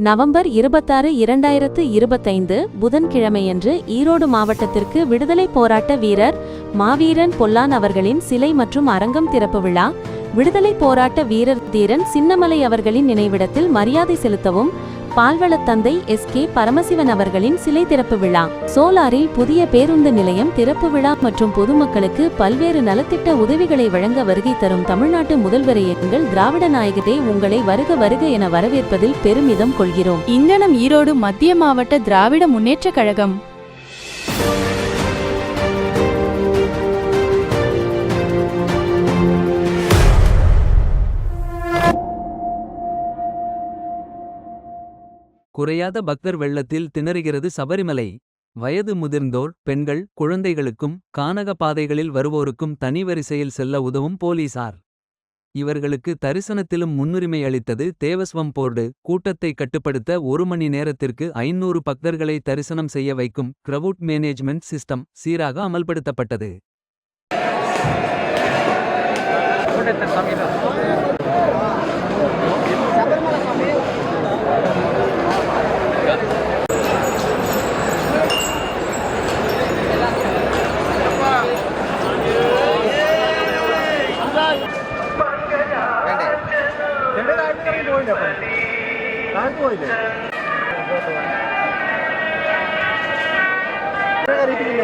November இருபத்தாறு இரண்டாயிரத்து இருபத்தைந்து புதன்கிழமையன்று ஈரோடு மாவட்டத்திற்கு விடுதலை போராட்ட வீரர் மாவீரன் பொல்லான் அவர்களின் சிலை மற்றும் அரங்கம் திறப்பு விழா விடுதலை போராட்ட வீரர் தீரன் சின்னமலை அவர்களின் நினைவிடத்தில் மரியாதை செலுத்தவும் பால்வளத்தந்தை எஸ் கே பரமசிவன் அவர்களின் சிலை திறப்பு விழா. சோலாரில் புதிய பேருந்து நிலையம் திறப்பு விழா மற்றும் பொதுமக்களுக்கு பல்வேறு நலத்திட்ட உதவிகளை வழங்க வருகை தரும் தமிழ்நாட்டு முதல்வரை எங்கள் திராவிட நாயகரே உங்களை வருக வருக என வரவேற்பதில் பெருமிதம் கொள்கிறோம். இங்கனம் ஈரோடு மத்திய மாவட்ட திராவிட முன்னேற்றக் கழகம். குறையாத பக்தர் வெள்ளத்தில் திணறுகிறது சபரிமலை. வயது முதிர்ந்தோர் பெண்கள் குழந்தைகளுக்கும் கானக பாதைகளில் வருவோருக்கும் தனி வரிசையில் செல்ல உதவும் போலீசார். இவர்களுக்கு தரிசனத்திலும் முன்னுரிமை அளித்தது தேவஸ்வம் போர்டு. கூட்டத்தை கட்டுப்படுத்த ஒரு மணி நேரத்திற்கு ஐநூறு பக்தர்களை தரிசனம் செய்ய வைக்கும் கிரவுட் மேனேஜ்மெண்ட் சிஸ்டம் சீராக அமல்படுத்தப்பட்டது. આવે ને પણ લાગતું હોય ને રીપી